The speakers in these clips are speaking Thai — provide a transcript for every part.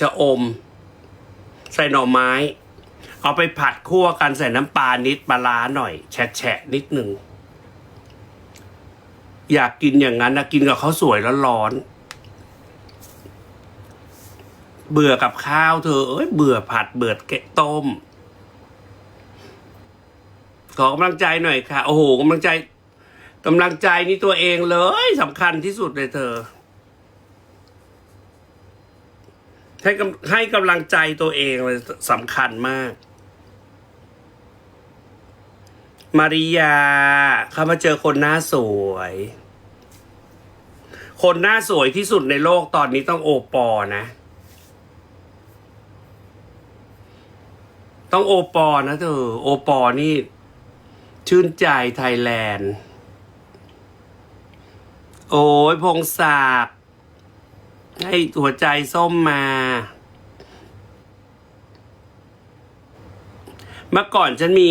ชะอม ใส่หน่อไม้ เอาไปผัดคั่วกันใส่น้ำปลานิดปลาร้าหน่อย แฉะๆนิดหนึ่ง อยากกินอย่างนั้นนะกินกับข้าวสวยแล้วร้อนๆเบื่อกับข้าวเธอเอ้ยเบื่อผัดเบื่อแกะต้ม ขอกำลังใจหน่อยค่ะ โอ้โหกำลังใจกำลังใจนี่ตัวเองเลยสำคัญที่สุดเลยเธอ ให้กำให้กำลังใจตัวเองเลยสำคัญมาก มาริยาเข้ามาเจอคนหน้าสวย คนหน้าสวยที่สุดในโลกตอนนี้ต้องโอปอนะ ต้องโอปอนะเธอโอปอนี่ ชื่นใจไทยแลนด์ โอ้ยพงศักดิ์ ให้หัวใจส้มมา เมื่อก่อนฉันมี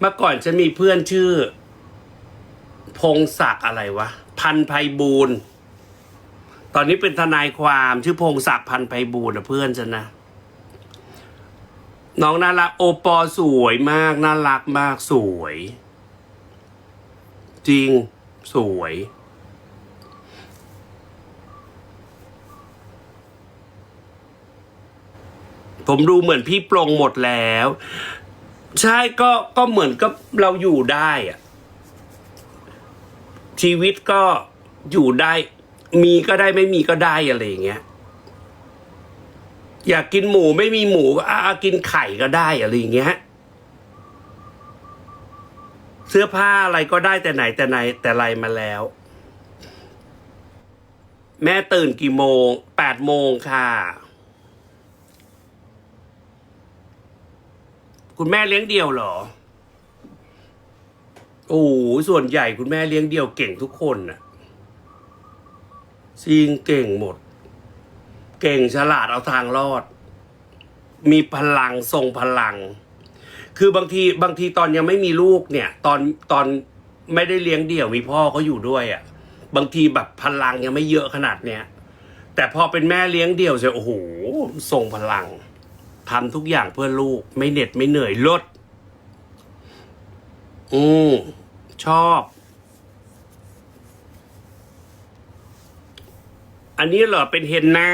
เมื่อก่อนฉันมีเพื่อนชื่อ พงศักดิ์อะไรวะ พันไพบูลย์ตอนนี้เป็นทนายความชื่อพงศักดิ์พันไพบูลย์นะเพื่อนฉันนะ น้องน่ารักโอปอสวยมาก น่ารักมากสวย จริงสวย ผมดูเหมือนพี่ปรงหมดแล้ว ใช่ก็ก็เหมือนกับเราอยู่ได้อะชีวิตก็อยู่ได้ มีก็ได้ไม่มีก็ได้อะไรอย่างเงี้ยอยากกินหมูไม่มีหมูก็อะกินไข่ก็ได้อะไรอย่างเงี้ยเสื้อผ้าอะไรก็ได้แต่ไหนแต่ไหนแต่ไรมาแล้ว แม่ตื่นกี่โมงแปดโมงค่ะ คุณแม่เลี้ยงเดี่ยวเหรอ โอ้โหส่วนใหญ่คุณแม่เลี้ยงเดี่ยวเก่งทุกคนน่ะจริงเก่งหมด เก่งฉลาดเอาทางรอด มีพลังทรงพลัง คือบางทีบางทีตอนยังไม่มีลูกเนี่ย ตอนตอนไม่ได้เลี้ยงเดี่ยวมีพ่อเขาอยู่ด้วยอะ่ะ บางทีแบบพลังยังไม่เยอะขนาดเนี้ยแต่พอเป็นแม่เลี้ยงเดี่ยวเสียโอ้โหทรงพลัง ทำทุกอย่างเพื่อลูก ไม่เหน็ดไม่เหนื่อยลด อืมชอบ อันนี้เหรอเป็นเฮนหน้า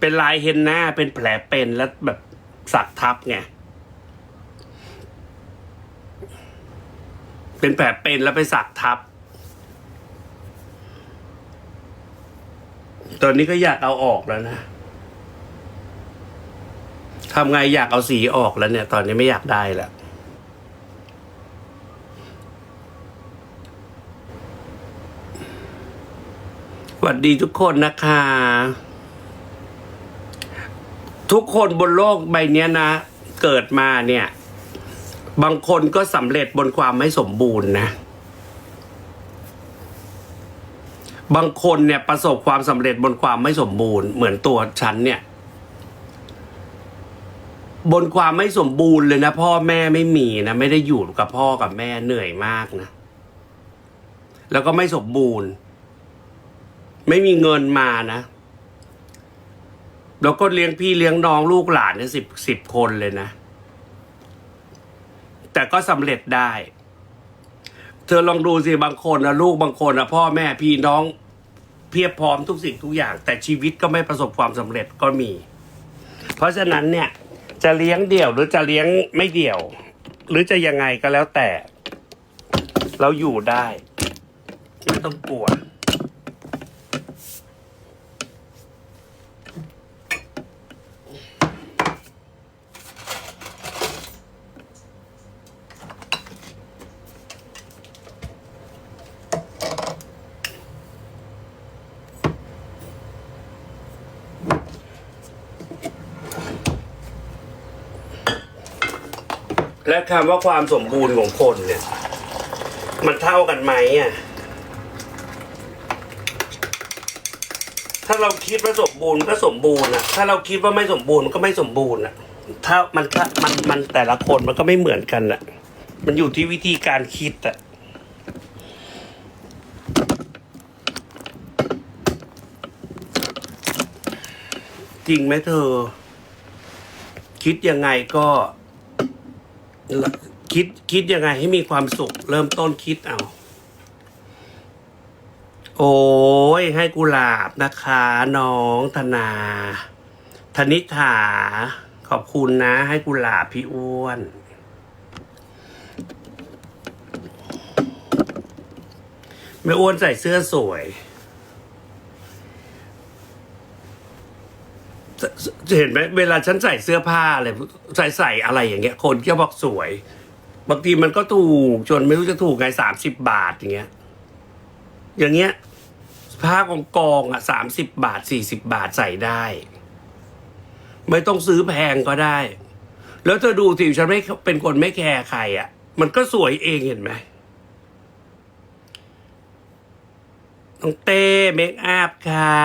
เป็นลายเฮนหน้าเป็นแผลเป็นแล้วแบบสักทับไงเป็นแผลเป็นแล้วไปสักทับ ตอนนี้ก็อยากเอาออกแล้วนะ ทำไงอยากเอาสีออกแล้วเนี่ย ตอนนี้ไม่อยากได้แล้วสวัสดีทุกคนนะคะ ทุกคนบนโลกใบนี้นะ เกิดมาเนี่ย บางคนก็สำเร็จบนความไม่สมบูรณ์นะบางคนเนี่ยประสบความสำเร็จบนความไม่สมบูรณ์ เหมือนตัวฉันเนี่ย บนความไม่สมบูรณ์เลยนะ พ่อแม่ไม่มีนะ ไม่ได้อยู่กับพ่อกับแม่เหนื่อยมากนะ แล้วก็ไม่สมบูรณ์ ไม่มีเงินมานะแล้วก็เลี้ยงพี่เลี้ยงน้องลูกหลานเนี่ยสิบสิบคนเลยนะ แต่ก็สำเร็จได้ เธอลองดูสิบางคนนะลูกบางคนนะพ่อแม่พี่น้อง เพียบพร้อมทุกสิ่งทุกอย่าง แต่ชีวิตก็ไม่ประสบความสำเร็จก็มี เพราะฉะนั้นเนี่ย จะเลี้ยงเดี่ยวหรือจะเลี้ยงไม่เดี่ยว หรือจะยังไงก็แล้วแต่ เราอยู่ได้ ไม่ต้องกลัว และคำว่าความสมบูรณ์ของคนเนี่ย มันเท่ากันไหมอะ ถ้าเราคิดว่าสมบูรณ์ก็สมบูรณ์อะ ถ้าเราคิดว่าไม่สมบูรณ์ก็ไม่สมบูรณ์อะ ถ้ามันมันมันแต่ละคนมันก็ไม่เหมือนกันอะ มันอยู่ที่วิธีการคิดอะจริงไหมเธอ คิดยังไงก็ คิดคิดยังไงให้มีความสุข เริ่มต้นคิดเอา โอ้ยให้กุหลาบนะคะ น้องธนา ธนิษฐา ขอบคุณนะ ให้กุหลาบพี่อ้วนแม่อ้วนใส่เสื้อสวยจะจะ เห็นไหมเวลาฉันใส่เสื้อผ้าอะไรใส่ใส่อะไรอย่างเงี้ย คนก็บอกสวย บางทีมันก็ถูกจนไม่รู้จะถูกไงสามสิบบาทอย่างเงี้ย อย่างเงี้ยผ้ากองกองอะสามสิบบาทสี่สิบบาทใส่ได้ ไม่ต้องซื้อแพงก็ได้ แล้วเธอดูสิฉันไม่เป็นคนไม่แคร์ใครอะ มันก็สวยเองเห็นไหมน้องเต้เมคอัพค่ะ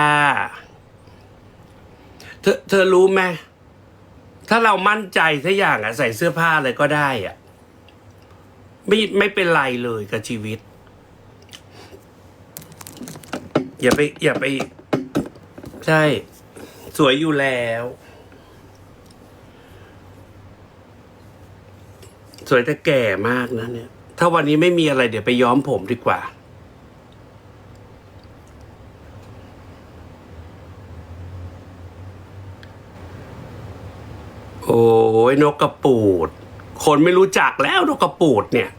เธอเธอรู้ไหมถ้าเรามั่นใจสักอย่างอะใส่เสื้อผ้าอะไรก็ได้อะไม่ไม่เป็นไรเลยกับชีวิต อย่าไป อย่าไป ใช่ สวยอยู่แล้ว สวยแต่แก่มากนะเนี่ย ถ้าวันนี้ไม่มีอะไรเดี๋ยวไปย้อมผมดีกว่า ยนกกระปูด คนไม่รู้จักแล้วนกกระปูดเนี่ย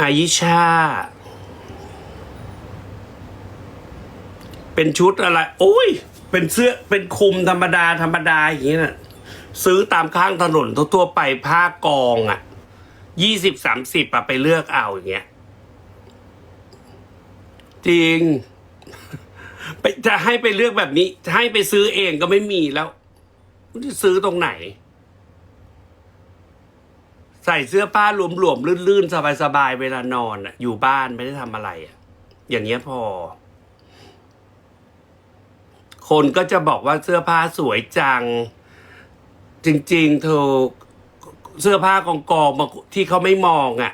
อายิชา เป็นชุดอะไร โอ้ย เป็นเสื้อเป็นคลุมธรรมดา ธรรมดาอย่างนี้น่ะซื้อตามข้างถนนทั่วๆไปผ้ากองอะยี่สิบสามสิบอะไปเลือกเอาอย่างเงี้ย จริง ไปจะให้ไปเลือกแบบนี้จะให้ไปซื้อเองก็ไม่มีแล้วจะซื้อตรงไหน ใส่เสื้อผ้าหลวมๆลื่นๆ สบายๆ เวลานอนอะอยู่บ้านไม่ได้ทำอะไรอะอย่างเงี้ยพอ คนก็จะบอกว่าเสื้อผ้าสวยจัง จริง ๆ เธอเสื้อผ้ากองกองๆที่เขาไม่มองอะ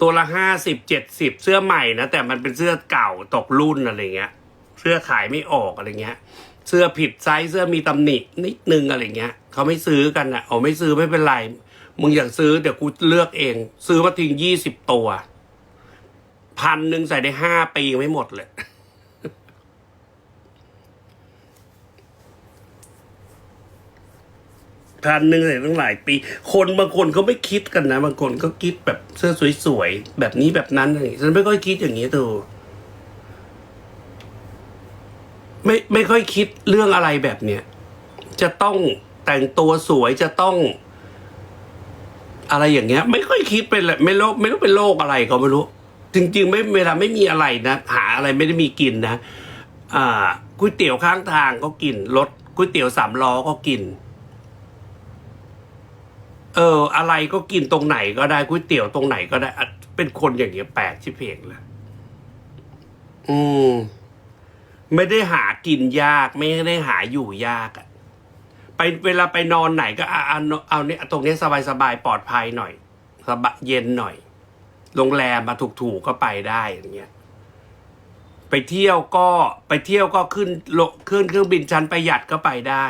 ตัวละห้าสิบเจ็ดสิบเสื้อใหม่นะ แต่มันเป็นเสื้อเก่าตกรุ่นอะไรเงี้ย เสื้อขายไม่ออกอะไรเงี้ย เสื้อผิดไซส์เสื้อมีตำหนินิดนึงอะไรเงี้ยเขาไม่ซื้อกันอะเอาไม่ซื้อไม่เป็นไรมึงอยากซื้อเดี๋ยวกูเลือกเอง ซื้อมาทิ้งยี่สิบตัว พันหนึ่งใส่ได้ห้าปีไม่หมดเลย พันหนึ่งใส่ตั้งหลายปี คนบางคนเขาไม่คิดกันนะ บางคนก็คิดแบบเสื้อสวยๆ แบบนี้แบบนั้นอะไรฉันไม่ค่อยคิดอย่างนี้ตัวไม่ไม่ค่อยคิดเรื่องอะไรแบบเนี้ยจะต้องแต่งตัวสวยจะต้อง อะไรอย่างเงี้ย ไม่ค่อยคิดเป็นเลยไม่โลกไม่รู้เป็นโรคอะไรก็ไม่รู้ จริง ๆ ไม่เวลาไม่มีอะไรนะหาอะไรไม่ได้มีกินนะอ่าก๋วยเตี๋ยวข้างทางก็กินรถก๋วยเตี๋ยวสามล้อก็กิน เออ อะไรก็กินตรงไหนก็ได้ก๋วยเตี๋ยวตรงไหนก็ได้อะเป็นคนอย่างเงี้ยแปลกชิบเพงเลยอืมไม่ได้หากินยาก ไม่ได้หาอยู่ยากอะไปเวลาไปนอนไหนก็เอาเอาเอาเนี่ยตรงเนี้สบายสบายๆปลอดภัยหน่อยสบายเย็นหน่อย โรงแรมมาถูกๆก็ไปได้อย่างเงี้ยไปเที่ยวก็ไปเที่ยวก็ขึ้นโลขึ้นเครื่องบินชั้นประหยัดก็ไปได้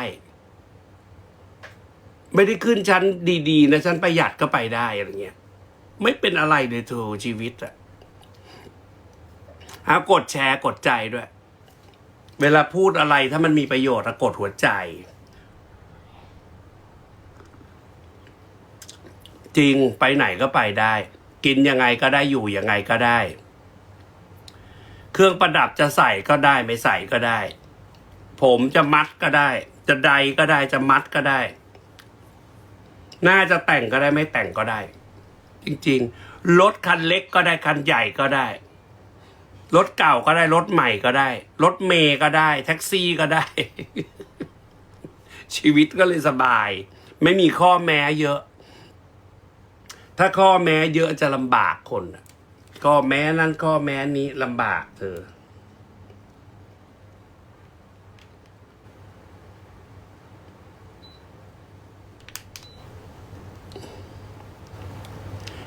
ไม่ได้ขึ้นชั้นดีๆนะชั้นประหยัดก็ไปได้อะไรเงี้ยไม่เป็นอะไรเลยเธอชีวิตอะหากดแชร์กดใจด้วย เวลาพูดอะไรถ้ามันมีประโยชน์กดหัวใจ จริงไปไหนก็ไปได้ กินยังไงก็ได้อยู่ยังไงก็ได้ เครื่องประดับจะใส่ก็ได้ไม่ใส่ก็ได้ ผมจะมัดก็ได้ จะใดก็ได้จะมัดก็ได้ น่าจะแต่งก็ได้ไม่แต่งก็ได้ จริงๆ รถคันเล็กก็ได้คันใหญ่ก็ได้ รถเก่าก็ได้รถใหม่ก็ได้ รถเมย์ก็ได้ แท็กซี่ก็ได้ ชีวิตก็เลยสบาย ไม่มีข้อแม้เยอะ ถ้าข้อแม้เยอะจะลำบากคนข้อแม้นั้นข้อแม้นี้ลำบากเธอ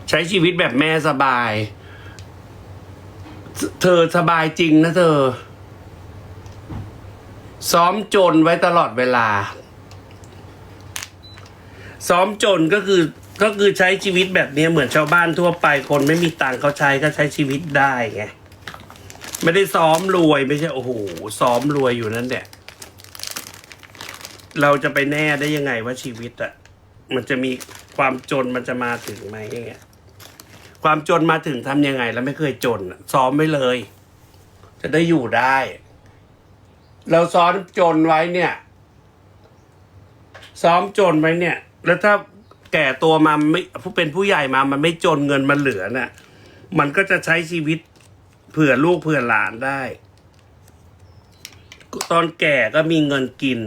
ใช้ชีวิตแบบแม่สบาย เธอสบายจริงนะเธอ ซ้อมจนไว้ตลอดเวลา ซ้อมจนก็คือก็คือใช้ชีวิตแบบนี้เหมือนชาวบ้านทั่วไป คนไม่มีตังค์เขาใช้ก็ใช้ชีวิตได้ไงไม่ได้ซ้อมรวยไม่ใช่โอ้โหซ้อมรวยอยู่นั่นแหละเราจะไปแน่ได้ยังไงว่าชีวิตอะมันจะมีความจนมันจะมาถึงไหมอย่างเงี้ย ความจนมาถึงทำยังไง แล้วไม่เคยจนซ้อมไว้เลย จะได้อยู่ได้ เราซ้อมจนไว้เนี่ย ซ้อมจนไว้เนี่ย แล้วถ้าแก่ตัวมาไม่เป็นผู้ใหญ่มามันไม่จนเงินมันเหลือน่ะ มันก็จะใช้ชีวิตเผื่อลูกเผื่อหลานได้ ตอนแก่ก็มีเงินกิน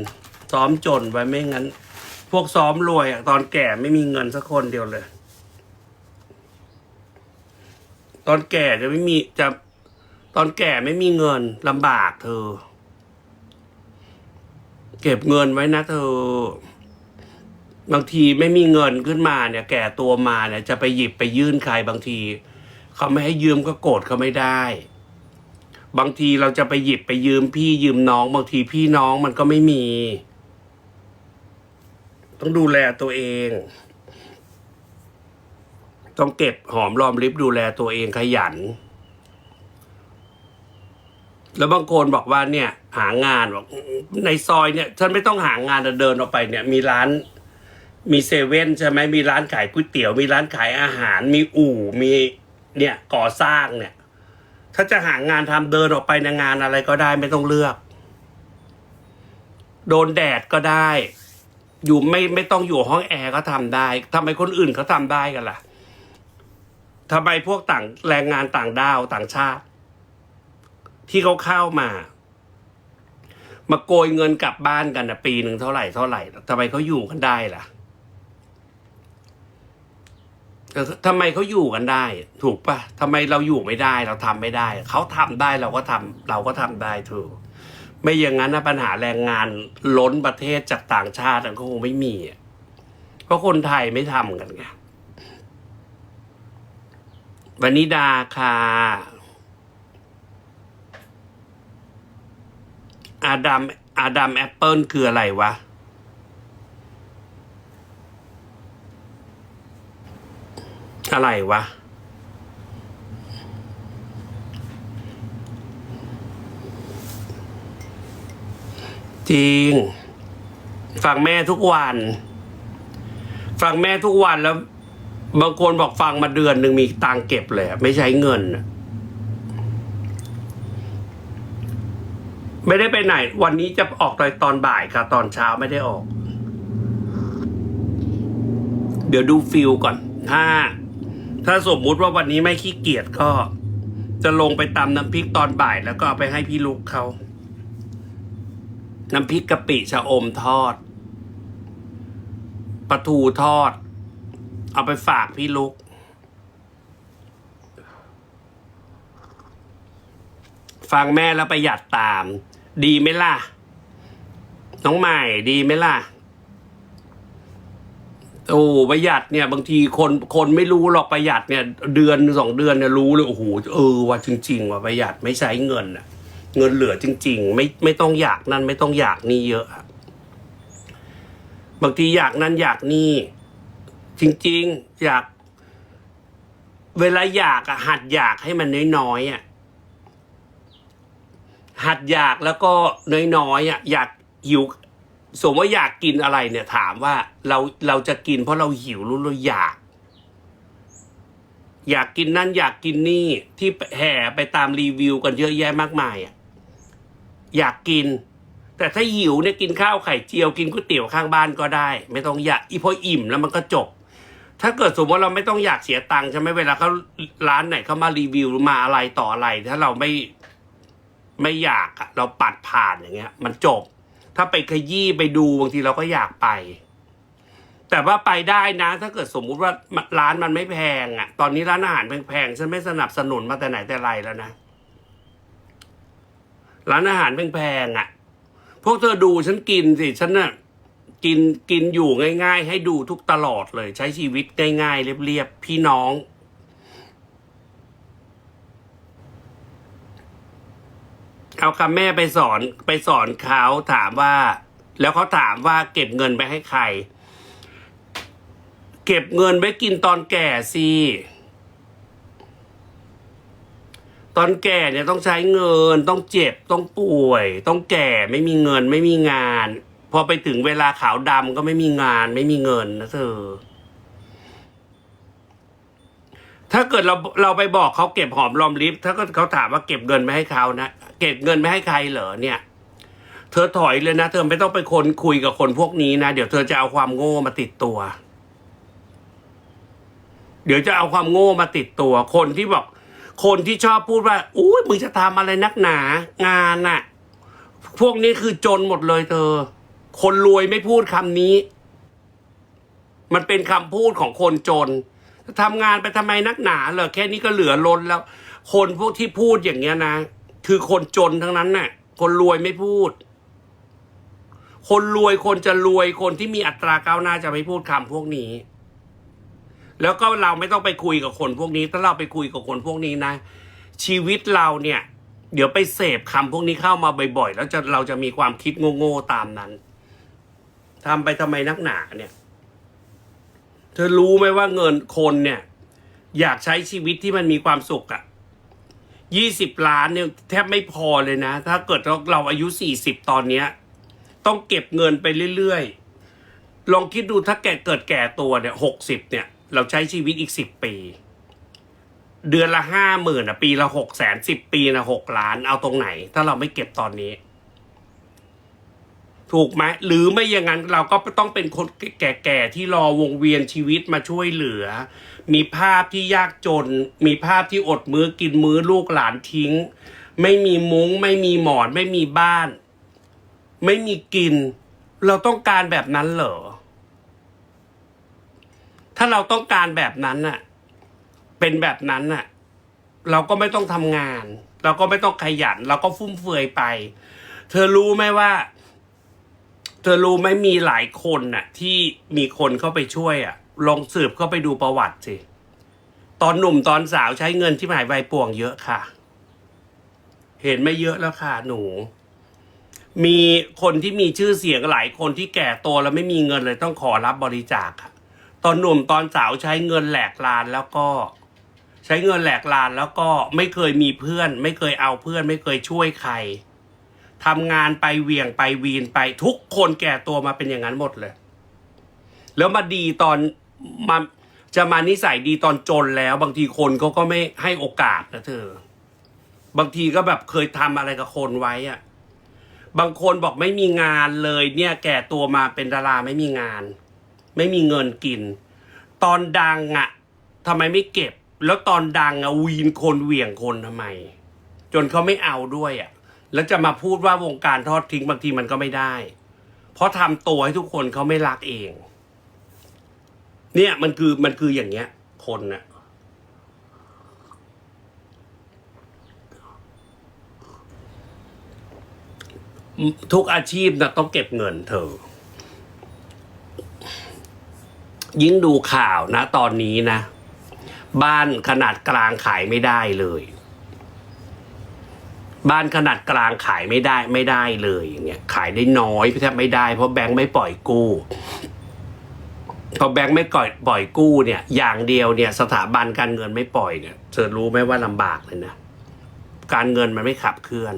ซ้อมจนไว้ไม่งั้น พวกซ้อมรวยอะตอนแก่ไม่มีเงินสักคนเดียวเลย ตอนแก่จะไม่มีจะตอนแก่ไม่มีเงินลำบากเธอ เก็บเงินไว้นะเธอ บางทีไม่มีเงินขึ้นมาเนี่ย แก่ตัวมาเนี่ย จะไปหยิบไปยื่นใครบางทีเขาไม่ให้ยืมก็โกรธเขาไม่ได้ บางทีเราจะไปหยิบไปยืมพี่ยืมน้อง บางทีพี่น้องมันก็ไม่มี ต้องดูแลตัวเอง ต้องเก็บหอมรอมริบดูแลตัวเองขยัน แล้วบางคนบอกว่าเนี่ย หางานบอกในซอยเนี่ยฉันไม่ต้องหางานเดินออกไปเนี่ย มีร้าน มีเซเว่นใช่ไหมมีร้านขายก๋วยเตี๋ยวมีร้านขายอาหาร มีอู่มีเนี่ยก่อสร้างเนี่ย ถ้าจะหางานทำเดินออกไปในงานอะไรก็ได้ไม่ต้องเลือก โดนแดดก็ได้ อยู่ไม่ไม่ต้องอยู่ห้องแอร์ก็ทำได้ทำไมคนอื่นเขาทำได้กันล่ะ ทำไมพวกต่างแรงงานต่างด้าวต่างชาติ ที่เขาเข้ามา มาโกยเงินกลับบ้านกันนะปีหนึ่งเท่าไหร่เท่าไหร่ทำไมเขาอยู่กันได้ล่ะทำไมเขาอยู่กันได้ ถูกปะทำไมเราอยู่ไม่ได้ เราทำไม่ได้ เขาทำได้เราก็ทำเราก็ทำได้ถูกไม่อย่างนั้นนะปัญหาแรงงานล้นประเทศจากต่างชาติก็คงไม่มีเพราะคนไทยไม่ทำกันไง วันนี้ดาค่ะ อาดัม อาดัมแอปเปิลคืออะไรวะ อะไรวะ จริง ฟังแม่ทุกวัน ฟังแม่ทุกวันแล้ว บางคนบอกฟังมาเดือนหนึ่งมีตังเก็บเลยไม่ใช้เงิน ไม่ได้ไปไหน วันนี้จะออกตอนตอนบ่ายค่ะ ตอนเช้าไม่ได้ออก เดี๋ยวดูฟิลก่อน ถ้า ถ้าสมมุติว่าวันนี้ไม่ขี้เกียจก็ จะลงไปตำน้ำพริกตอนบ่าย แล้วก็เอาไปให้พี่ลุกเขาน้ำพริกกะปิชะอมทอดปลาทูทอด เอาไปฝากพี่ลุก ฟังแม่แล้วประหยัดตาม ดีไหมล่ะ น้องใหม่ดีไหมล่ะ โอ้ประหยัดเนี่ย บางทีคนคนไม่รู้หรอกประหยัดเนี่ย เดือนสองเดือนเนี่ยรู้เลยโอ้โหเออว่าจริง ๆ ว่าประหยัดไม่ใช้เงินอะเงินเหลือจริง ๆ ไม่ไม่ต้องอยากนั่นไม่ต้องอยากนี่เยอะอะบางทีอยากนั่นอยากนี่ จริงๆ อยาก เวลาอยากอะหัดอยากให้มันน้อยๆอะหัดอยากแล้วก็น้อยๆอะอยากหิวสมมติว่าอยากกินอะไรเนี่ย ถามว่าเราเราจะกิน เพราะเราหิวรู้เราอยาก อยากกินนั่นอยากกินนี่ที่แห่ไปตามรีวิวกันเยอะแยะมากมายอะอยากกินแต่ถ้าหิวเนี่ยกินข้าวไข่เจียวกินก๋วยเตี๋ยวข้างบ้านก็ได้ ไม่ต้องอยากอีพออิ่มแล้วมันก็จบ ถ้าเกิดสมมติว่าเราไม่ต้องอยากเสียตังค์ใช่ไหมเวลาเขาร้านไหนเขามารีวิวมาอะไรต่ออะไร ถ้าเราไม่ไม่อยากอะเราปัดผ่านอย่างเงี้ย มันจบ ถ้าไปขยี้ไปดูบางทีเราก็อยากไป แต่ว่าไปได้นะ ถ้าเกิดสมมุติว่าร้านมันไม่แพงอะตอนนี้ร้านอาหารแพงๆฉันไม่สนับสนุนมาแต่ไหนแต่ไรแล้วนะร้านอาหารแพงๆอะพวกเธอดูฉันกินสิฉันน่ะ กินกินอยู่ง่าย ๆ ให้ดูทุกตลอดเลย ใช้ชีวิตง่ายๆเรียบๆพี่น้อง เอาคำแม่ไปสอนไปสอนเขาถามว่า แล้วเขาถามว่าเก็บเงินไปให้ใคร เก็บเงินไว้กินตอนแก่สิตอนแก่เนี่ยต้องใช้เงินต้องเจ็บต้องป่วย ต้องแก่ไม่มีเงินไม่มีงาน พอไปถึงเวลาขาวดำก็ไม่มีงานไม่มีเงินนะเธอ ถ้าเกิดเราเราไปบอกเขาเก็บหอมรอมริบถ้าเกิดเขาถามว่าเก็บเงินไม่ให้เขานะเก็บเงินไม่ให้ใครเหรอเนี่ย เธอถอยเลยนะ เธอไม่ต้องไปคนคุยกับคนพวกนี้นะเดี๋ยวเธอจะเอาความโง่มาติดตัว เดี๋ยวจะเอาความโง่มาติดตัว คนที่บอกคนที่ชอบพูดว่าอุ้ยมึงจะทำอะไรนักหนา งานน่ะ พวกนี้คือจนหมดเลยเธอ คนรวยไม่พูดคำนี้ มันเป็นคำพูดของคนจนทำงานไปทำไมนักหนาเหรอแค่นี้ก็เหลือล้นแล้ว คนพวกที่พูดอย่างเงี้ยนะ คือคนจนทั้งนั้นน่ะ คนรวยไม่พูด คนรวยคนจะรวยคนที่มีอัตราก้าวหน้าจะไม่พูดคำพวกนี้ แล้วก็เราไม่ต้องไปคุยกับคนพวกนี้ ถ้าเราไปคุยกับคนพวกนี้นะ ชีวิตเราเนี่ย เดี๋ยวไปเสพคำพวกนี้เข้ามาบ่อยๆ แล้วจะเราจะมีความคิดโง่ๆตามนั้น ทำไปทำไมนักหนาเนี่ย เธอรู้ไหมว่าเงินคนเนี่ย อยากใช้ชีวิตที่มันมีความสุขอะยี่สิบล้านเนี่ยแทบไม่พอเลยนะ ถ้าเกิดเราอายุสี่สิบตอนเนี้ย ต้องเก็บเงินไปเรื่อยๆ ลองคิดดูถ้าแก่เกิดแก่ตัวเนี่ยหกสิบเนี่ย เราใช้ชีวิตอีกสิบปี เดือนละห้าหมื่นอะ ปีละหกแสนสิบปีนะหกล้านเอาตรงไหน ถ้าเราไม่เก็บตอนนี้ ถูกไหมหรือไม่อย่างนั้นเราก็ต้องเป็นคนแก่ๆที่รอวงเวียนชีวิตมาช่วยเหลือ มีภาพที่ยากจน มีภาพที่อดมื้อกินมื้อลูกหลานทิ้ง ไม่มีมุง้ง ไม่มีหมอน ไม่มีบ้าน ไม่มีกิน เราต้องการแบบนั้นเหรอ ถ้าเราต้องการแบบนั้นน่ะ เป็นแบบนั้นน่ะ เราก็ไม่ต้องทำงาน เราก็ไม่ต้องขยัน เราก็ฟุ่มเฟือยไป เธอรู้ไหมว่า เธอรู้ไหมมีหลายคนน่ะ ที่มีคนเข้าไปช่วยอะ ลองสืบเข้าไปดูประวัติสิตอนหนุ่มตอนสาวใช้เงินที่หมายใบป่วงเยอะค่ะ เห็นไม่เยอะแล้วค่ะหนู มีคนที่มีชื่อเสียงหลายคนที่แก่ตัวแล้วไม่มีเงินเลยต้องขอรับบริจาคค่ะ ตอนหนุ่มตอนสาวใช้เงินแหลกลานแล้วก็ ใช้เงินแหลกลานแล้วก็ไม่เคยมีเพื่อน ไม่เคยเอาเพื่อน ไม่เคยช่วยใคร ทำงานไปเวียงไปวีนไปทุกคนแก่ตัวมาเป็นอย่างนั้นหมดเลย แล้วมาดีตอนมาจะมานิสัยดีตอนจนแล้ว บางทีคนเขาก็ไม่ให้โอกาสนะเธอ บางทีก็แบบเคยทำอะไรกับคนไว้อะบางคนบอกไม่มีงานเลยเนี่ย แก่ตัวมาเป็นดาราไม่มีงาน ไม่มีเงินกิน ตอนดังอะทำไมไม่เก็บ แล้วตอนดังอะวีนคนเหวี่ยงคนทำไม จนเขาไม่เอาด้วยอะ แล้วจะมาพูดว่าวงการทอดทิ้งบางทีมันก็ไม่ได้ เพราะทำตัวให้ทุกคนเขาไม่รักเอง เนี่ยมันคือมันคืออย่างเงี้ย คนน่ะทุกอาชีพนะต้องเก็บเงินเธอ ยิ่งดูข่าวนะ ตอนนี้นะ บ้านขนาดกลางขายไม่ได้เลย บ้านขนาดกลางขายไม่ได้ไม่ได้เลยอย่างเงี้ยขายได้น้อยแทบไม่ได้ เพราะแบงค์ไม่ปล่อยกู้พอแบงค์ไม่ปล่อยปล่อยกู้เนี่ย อย่างเดียวเนี่ย สถาบันการเงินไม่ปล่อยเนี่ยเธอรู้ไหมว่าลำบากเลยนะการเงินมันไม่ขับเคลื่อน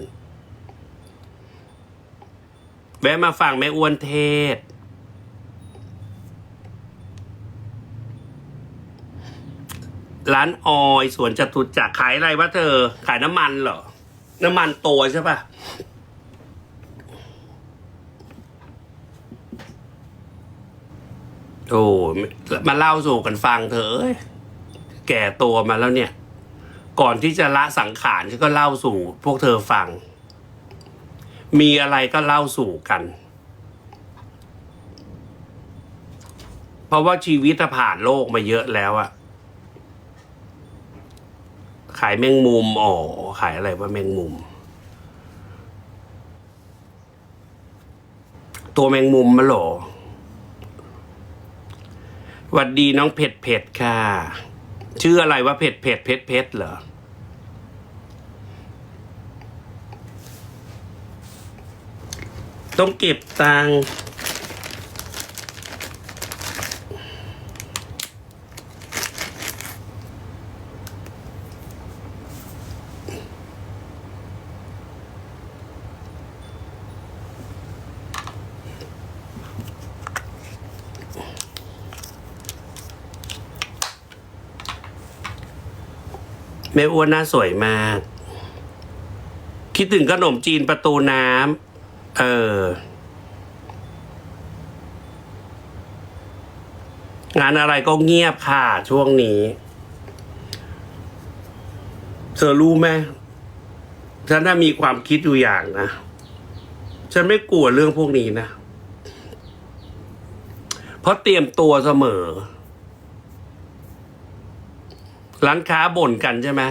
แวะมาฟังแม่อ้วนเทศ ร้านออยสวนจตุจักรขายอะไรวะเธอ ขายน้ำมันเหรอ น้ำมันตัวใช่ปะโอ้มาเล่าสู่กันฟังเถอะแก่ตัวมาแล้วเนี่ย ก่อนที่จะละสังขารฉันก็เล่าสู่ พวกเธอฟัง มีอะไรก็เล่าสู่กัน เพราะว่าชีวิตผ่านโลกมาเยอะแล้วอะ ขายแมงมุมอ๋อขายอะไรว่าแมงมุม ตัวแมงมุมมาหรอหวัดดีน้องเผ็ดเผ็ดค่ะ ชื่ออะไรว่าเผ็ดเผ็ดเผ็ดเผ็ดเหรอต้องเก็บตังค์ แม่อ้วนหน้าสวยมาก คิดถึงขนมจีนประตูน้ำ เอองานอะไรก็เงียบค่ะ ช่วงนี้ เธอรู้ไหมฉันน่ะมีความคิดอยู่อย่างนะ ฉันไม่กลัวเรื่องพวกนี้นะ เพราะเตรียมตัวเสมอ ร้านค้าบ่นกันใช่ไหม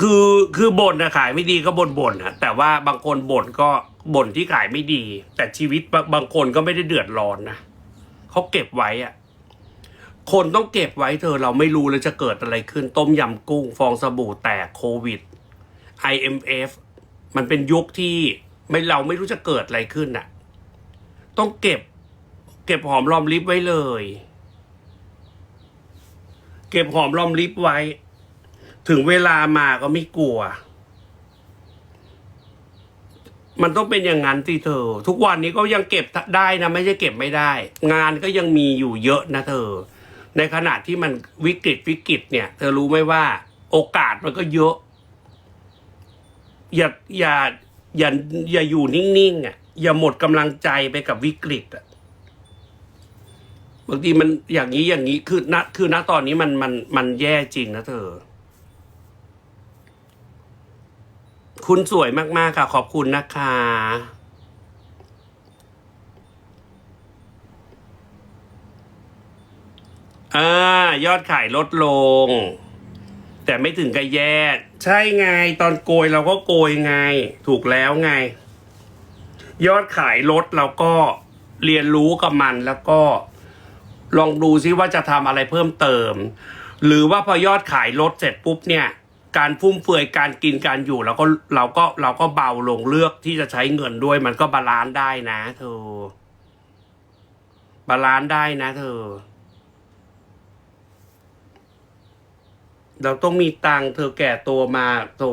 คือคือบ่นนะขายไม่ดีก็บ่นบ่นนะแต่ว่าบางคนบ่นก็บ่นที่ขายไม่ดี แต่ชีวิตบางคนก็ไม่ได้เดือดร้อนนะเขาเก็บไว้อะคนต้องเก็บไว้เธอเราไม่รู้เลยจะเกิดอะไรขึ้น ต้มยำกุ้ง ฟองสบู่แตกโควิด IMF มันเป็นยุคที่ไม่เราไม่รู้จะเกิดอะไรขึ้นน่ะ ต้องเก็บ เก็บหอมรอมริบไว้เลย เก็บหอมรอมริบไว้ ถึงเวลามาก็ไม่กลัว มันต้องเป็นอย่างนั้นสิเธอ ทุกวันนี้ก็ยังเก็บได้นะ ไม่ใช่เก็บไม่ได้ งานก็ยังมีอยู่เยอะนะเธอ ในขณะที่มันวิกฤตวิกฤตเนี่ย เธอรู้ไหมว่า โอกาสมันก็เยอะ อย่าอย่าอย่าอย่าอยู่นิ่งๆอะอย่าหมดกำลังใจไปกับวิกฤตอะ บางทีมันอย่างนี้อย่างนี้คือณคือณตอนนี้มันมันมันแย่จริงนะเธอ คุณสวยมาก ๆ ค่ะ ขอบคุณนะคะ อ่ายอดขายลดลง แต่ไม่ถึงกับแย่ ใช่ไง ตอนโกยเราก็โกยไง ถูกแล้วไง ยอดขายลดเราก็เรียนรู้กับมันแล้วก็ ลองดูซิว่าจะทำอะไรเพิ่มเติม หรือว่าพอยอดขายลดเสร็จปุ๊บเนี่ยการฟุ่มเฟือยการกินการอยู่เราก็เราก็เราก็เบาลงเลือกที่จะใช้เงินด้วย มันก็บาลานซ์ได้นะเธอบาลานซ์ได้นะเธอ เราต้องมีตังค์เธอแก่ตัวมาโถ